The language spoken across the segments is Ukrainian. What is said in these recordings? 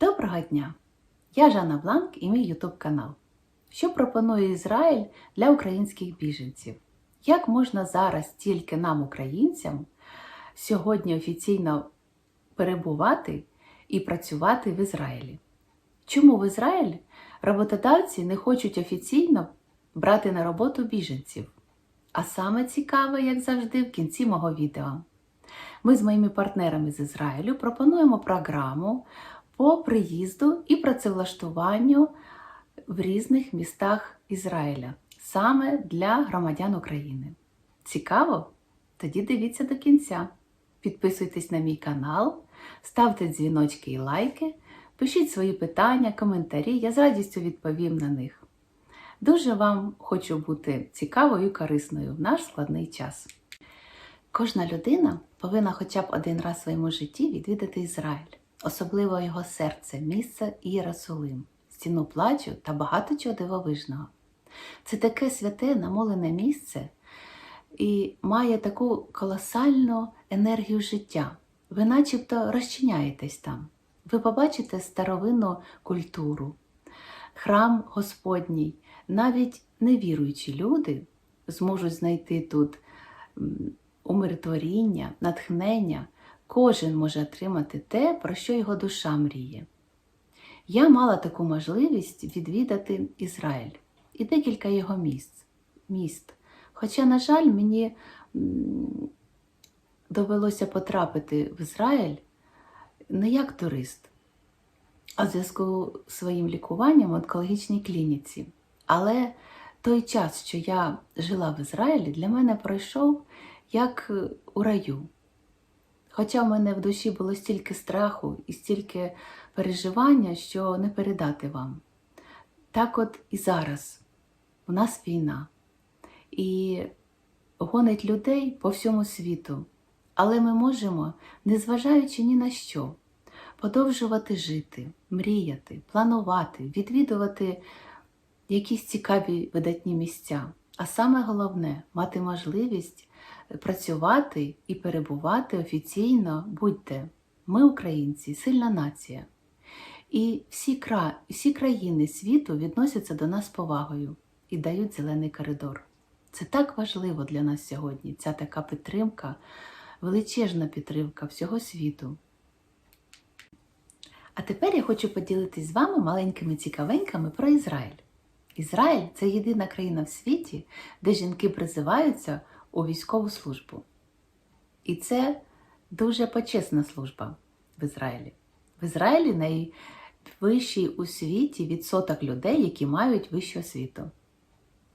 Доброго дня! Я Жанна Бланк і мій YouTube канал. Що пропонує Ізраїль для українських біженців? Як можна зараз тільки нам, українцям, сьогодні офіційно перебувати і працювати в Ізраїлі? Чому в Ізраїль роботодавці не хочуть офіційно брати на роботу біженців? А саме цікаве, як завжди, в кінці мого відео. Ми з моїми партнерами з Ізраїлю пропонуємо програму по приїзду і працевлаштуванню в різних містах Ізраїля саме для громадян України. Цікаво? Тоді дивіться до кінця. Підписуйтесь на мій канал, ставте дзвіночки і лайки, пишіть свої питання, коментарі, я з радістю відповім на них. Дуже вам хочу бути цікавою і корисною в наш складний час. Кожна людина повинна хоча б один раз в своєму житті відвідати Ізраїль, особливо його серце, місце Ієрусалим, стіну плачу та багато чого дивовижного. Це таке святе намолене місце і має таку колосальну енергію життя. Ви начебто розчиняєтесь там. Ви побачите старовинну культуру, храм Господній, навіть невіруючі люди зможуть знайти тут умиротворіння, натхнення, кожен може отримати те, про що його душа мріє. Я мала таку можливість відвідати Ізраїль і декілька його місць, міст. Хоча, на жаль, мені довелося потрапити в Ізраїль не як турист, а в зв'язку з своїм лікуванням в онкологічній клініці. Але той час, що я жила в Ізраїлі, для мене пройшов як у раю. Хоча в мене в душі було стільки страху і стільки переживання, що не передати вам. Так от і зараз у нас війна і гонить людей по всьому світу. Але ми можемо, незважаючи ні на що, подовжувати жити, мріяти, планувати, відвідувати якісь цікаві видатні місця. А саме головне мати можливість працювати і перебувати офіційно будьте. Ми, українці, сильна нація. І всі, кра... всі країни світу відносяться до нас повагою і дають зелений коридор. Це так важливо для нас сьогодні, ця така підтримка, величезна підтримка всього світу. А тепер я хочу поділитись з вами маленькими цікавеньками про Ізраїль. Ізраїль це єдина країна в світі, де жінки призиваються у військову службу. І це дуже почесна служба в Ізраїлі. В Ізраїлі найвищий у світі відсоток людей, які мають вищу освіту.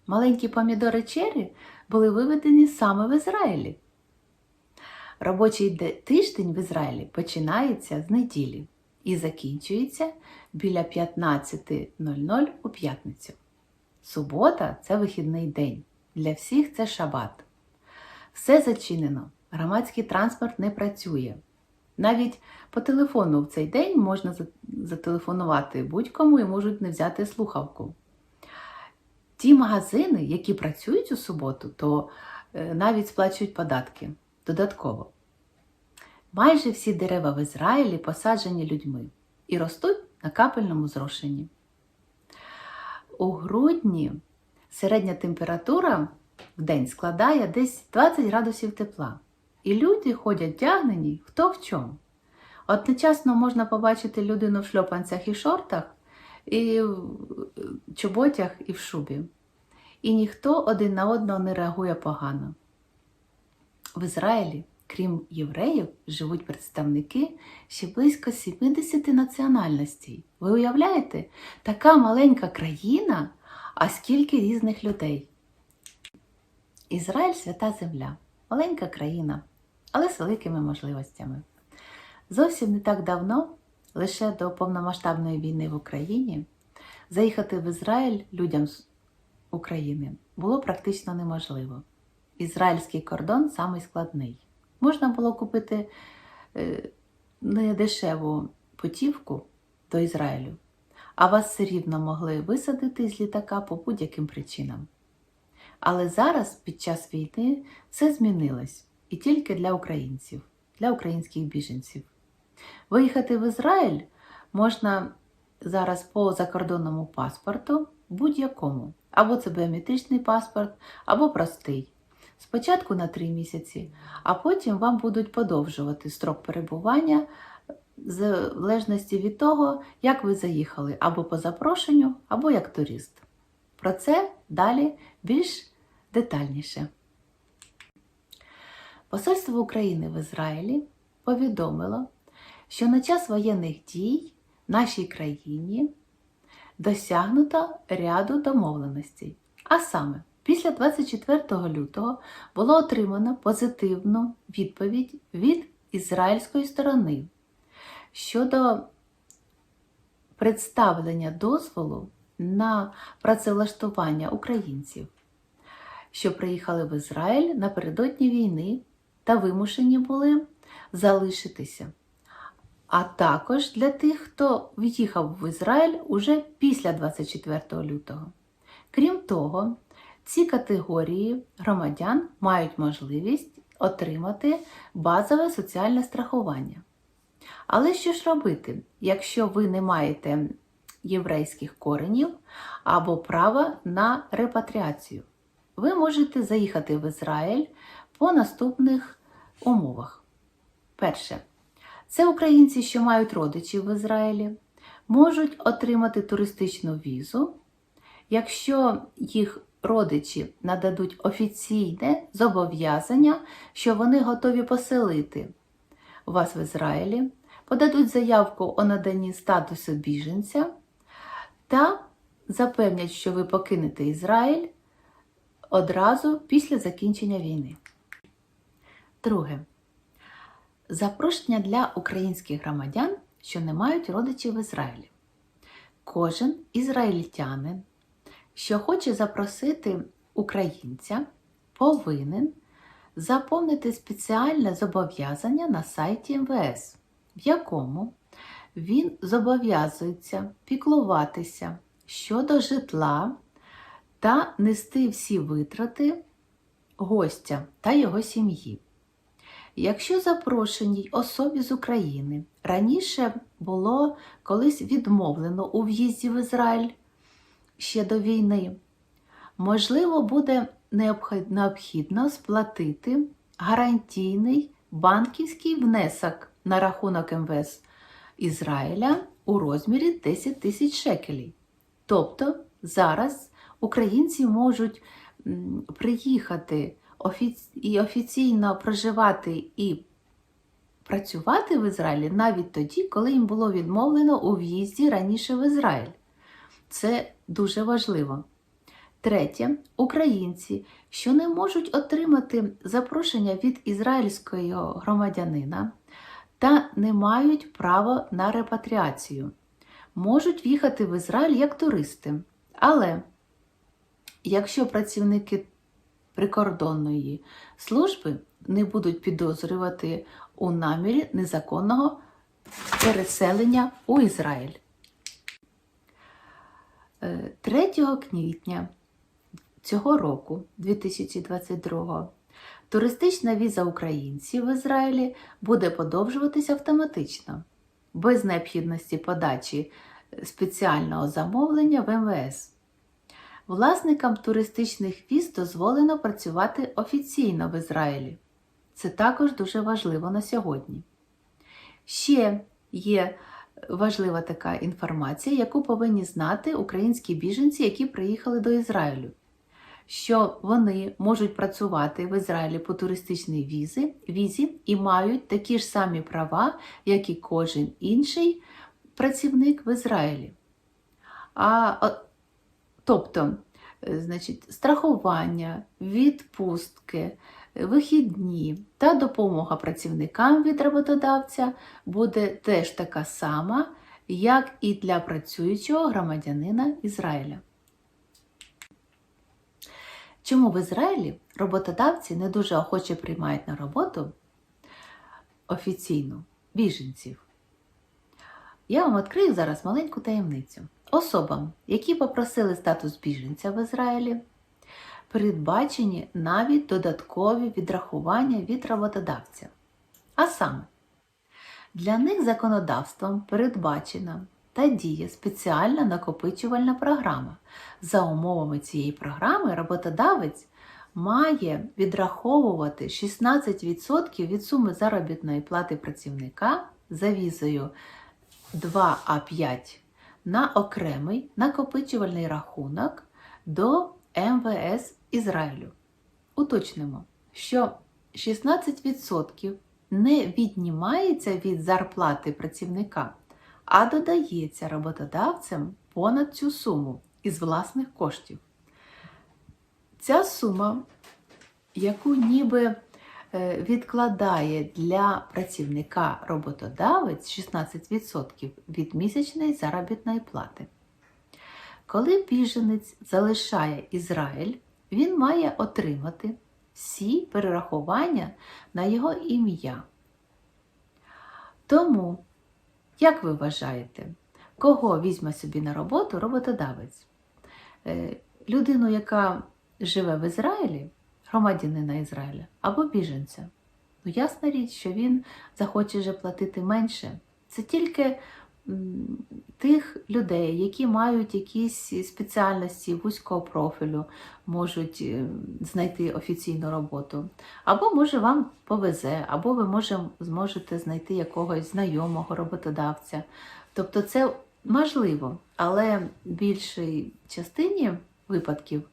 Маленькі помідори чері були виведені саме в Ізраїлі. Робочий тиждень в Ізраїлі починається з неділі і закінчується біля 15.00 у п'ятницю. Субота це вихідний день. Для всіх це шабат. Все зачинено, громадський транспорт не працює. Навіть по телефону в цей день можна зателефонувати будь-кому і можуть не взяти слухавку. Ті магазини, які працюють у суботу, то навіть сплачують податки додатково. Майже всі дерева в Ізраїлі посаджені людьми і ростуть на капельному зрошенні. У грудні середня температура в день складає десь 20 градусів тепла. І люди ходять вдягнені хто в чому. Одночасно можна побачити людину в шльопанцях і шортах, і в чоботях, і в шубі. І ніхто один на одного не реагує погано. В Ізраїлі, крім євреїв, живуть представники ще близько 70 національностей. Ви уявляєте, така маленька країна, а скільки різних людей. Ізраїль свята земля, маленька країна, але з великими можливостями. Зовсім не так давно, лише до повномасштабної війни в Україні, заїхати в Ізраїль людям з України було практично неможливо. Ізраїльський кордон самий складний. Можна було купити недешеву путівку до Ізраїлю, а вас все рівно могли висадити з літака по будь-яким причинам. Але зараз, під час війни, все змінилось і тільки для українців, для українських біженців. Виїхати в Ізраїль можна зараз по закордонному паспорту будь-якому. Або це біометричний паспорт, або простий. Спочатку на 3 місяці, а потім вам будуть подовжувати строк перебування в залежності від того, як ви заїхали або по запрошенню, або як турист. Про це далі більш детальніше. Посольство України в Ізраїлі повідомило, що на час воєнних дій нашій країні досягнуто ряду домовленостей. А саме, після 24 лютого було отримано позитивну відповідь від ізраїльської сторони щодо представлення дозволу на працевлаштування українців, що приїхали в Ізраїль напередодні війни та вимушені були залишитися. А також для тих, хто в'їхав в Ізраїль уже після 24 лютого. Крім того, ці категорії громадян мають можливість отримати базове соціальне страхування. Але що ж робити, якщо ви не маєте єврейських коренів або права на репатріацію? Ви можете заїхати в Ізраїль по наступних умовах. Перше, це українці, що мають родичів в Ізраїлі, можуть отримати туристичну візу, якщо їх родичі нададуть офіційне зобов'язання, що вони готові поселити вас в Ізраїлі, подадуть заявку о наданні статусу біженця та запевнять, що ви покинете Ізраїль одразу після закінчення війни. Друге. Запрошення для українських громадян, що не мають родичів в Ізраїлі. Кожен ізраїльтянин, що хоче запросити українця, повинен заповнити спеціальне зобов'язання на сайті МВС, в якому він зобов'язується піклуватися щодо житла та нести всі витрати гостя та його сім'ї. Якщо запрошеній особі з України раніше було колись відмовлено у в'їзді в Ізраїль ще до війни, можливо, буде необхідно сплатити гарантійний банківський внесок на рахунок МВС Ізраїля у розмірі 10 тисяч шекелей. Тобто зараз українці можуть приїхати і офіційно проживати і працювати в Ізраїлі навіть тоді, коли їм було відмовлено у в'їзді раніше в Ізраїль. Це дуже важливо. Третє, українці, що не можуть отримати запрошення від ізраїльського громадянина та не мають права на репатріацію, можуть в'їхати в Ізраїль як туристи. Але якщо працівники прикордонної служби не будуть підозрювати у намірі незаконного переселення у Ізраїль. 3 квітня цього року, 2022 туристична віза українців в Ізраїлі буде подовжуватися автоматично, без необхідності подачі спеціального замовлення в МВС. Власникам туристичних віз дозволено працювати офіційно в Ізраїлі. Це також дуже важливо на сьогодні. Ще є важлива така інформація, яку повинні знати українські біженці, які приїхали до Ізраїлю, що вони можуть працювати в Ізраїлі по туристичній візі, візі і мають такі ж самі права, як і кожен інший працівник в Ізраїлі. А Тобто, значить, страхування, відпустки, вихідні та допомога працівникам від роботодавця буде теж така сама, як і для працюючого громадянина Ізраїля. Чому в Ізраїлі роботодавці не дуже охоче приймають на роботу офіційну біженців? Я вам відкрию зараз маленьку таємницю. Особам, які попросили статус біженця в Ізраїлі, передбачені навіть додаткові відрахування від роботодавця. А саме, Для них законодавством передбачена та діє спеціальна накопичувальна програма. За умовами цієї програми роботодавець має відраховувати 16% від суми заробітної плати працівника за візою 2А5 на окремий накопичувальний рахунок до МВС Ізраїлю. Уточнимо, що 16% не віднімається від зарплати працівника, а додається роботодавцем понад цю суму із власних коштів. Ця сума, яку ніби відкладає для працівника роботодавець 16% від місячної заробітної плати. Коли біженець залишає Ізраїль, він має отримати всі перерахування на його ім'я. Тому, як ви вважаєте, кого візьме собі на роботу роботодавець? Е, Людину, яка живе в Ізраїлі, громадянина Ізраїля або біженця? Ну, ясна річ, що він захоче вже платити менше. Це тільки тих людей, які мають якісь спеціальності вузького профілю, можуть е, знайти офіційну роботу. Або може вам повезе, або ви може, зможете знайти якогось знайомого роботодавця. Тобто це можливо, але в більшій частині випадків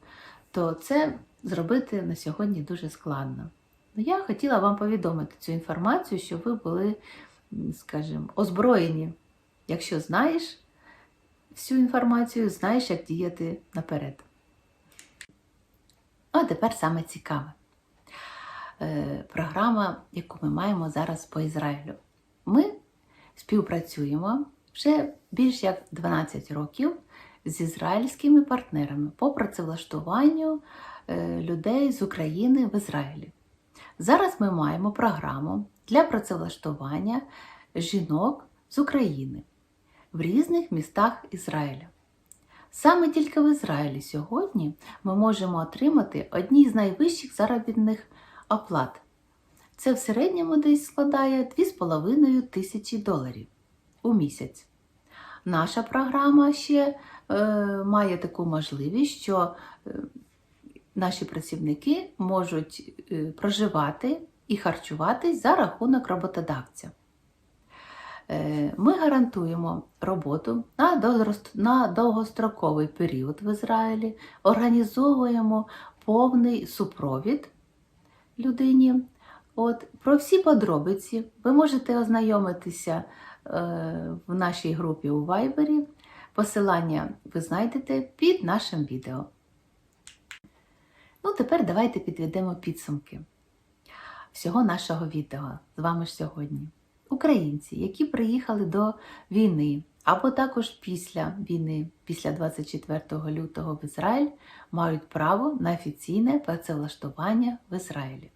то це зробити на сьогодні дуже складно. Ну, Я хотіла вам повідомити цю інформацію, щоб ви були, скажімо, озброєні. Якщо знаєш всю інформацію, знаєш, як діяти наперед. А тепер саме цікаве. Е, Програма, яку ми маємо зараз по Ізраїлю. Ми співпрацюємо вже більш як 12 років з ізраїльськими партнерами по працевлаштуванню е, людей з України в Ізраїлі. Зараз ми маємо програму для працевлаштування жінок з України в різних містах Ізраїля. Саме тільки в Ізраїлі сьогодні ми можемо отримати одні з найвищих заробітних оплат. Це в середньому десь складає 2,5 тисячі доларів у місяць. Наша програма ще е, має таку можливість, що е, наші працівники можуть е, проживати і харчуватись за рахунок роботодавця. Ми гарантуємо роботу на довгостроковий період в Ізраїлі, організовуємо повний супровід людині. От, про всі подробиці ви можете ознайомитися в нашій групі у Viber. Посилання ви знайдете під нашим відео. Ну, тепер давайте підведемо підсумки всього нашого відео з вами сьогодні. Українці, які приїхали до війни, або також після війни, після 24 лютого в Ізраїль, мають право на офіційне працевлаштування в Ізраїлі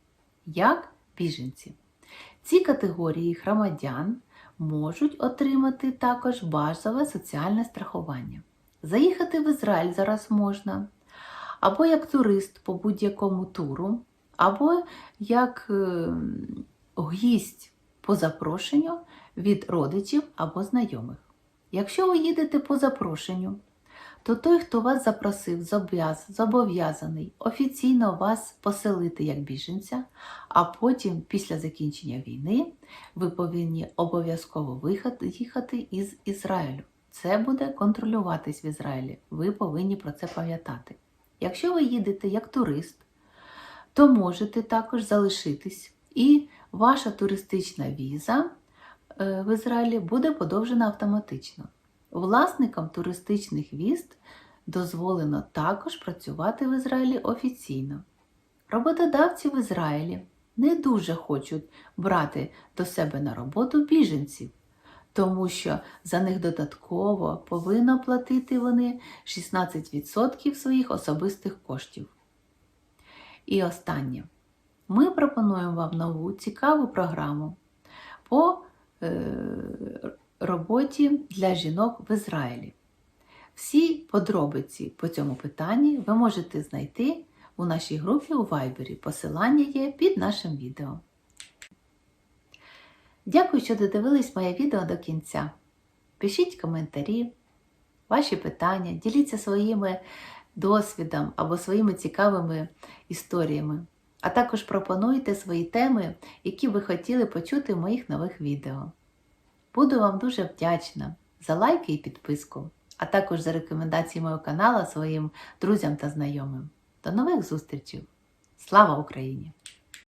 як біженці. Ці категорії громадян можуть отримати також базове соціальне страхування. Заїхати в Ізраїль зараз можна, або як турист по будь-якому туру, або як е, гість по запрошенню від родичів або знайомих. Якщо ви їдете по запрошенню, то той, хто вас запросив, зобов'яз- зобов'язаний офіційно вас поселити як біженця, а потім, після закінчення війни, ви повинні обов'язково виїхати їхати із Ізраїлю. Це буде контролюватись в Ізраїлі. Ви повинні про це пам'ятати. Якщо ви їдете як турист, то можете також залишитись, і ваша туристична віза е, в Ізраїлі буде подовжена автоматично. Власникам туристичних віз дозволено також працювати в Ізраїлі офіційно. Роботодавці в Ізраїлі не дуже хочуть брати до себе на роботу біженців, тому що за них додатково повинно платити вони 16% своїх особистих коштів. І останнє. Ми пропонуємо вам нову цікаву програму по е, роботі для жінок в Ізраїлі. Всі подробиці по цьому питанні ви можете знайти у нашій групі у Viber. Посилання є під нашим відео. Дякую, що додивились моє відео до кінця. Пишіть коментарі, ваші питання, діліться своїми досвідом або своїми цікавими історіями. А також пропонуйте свої теми, які ви хотіли почути в моїх нових відео. Буду вам дуже вдячна за лайки і підписку, а також за рекомендації мого каналу своїм друзям та знайомим. До нових зустрічей! Слава Україні!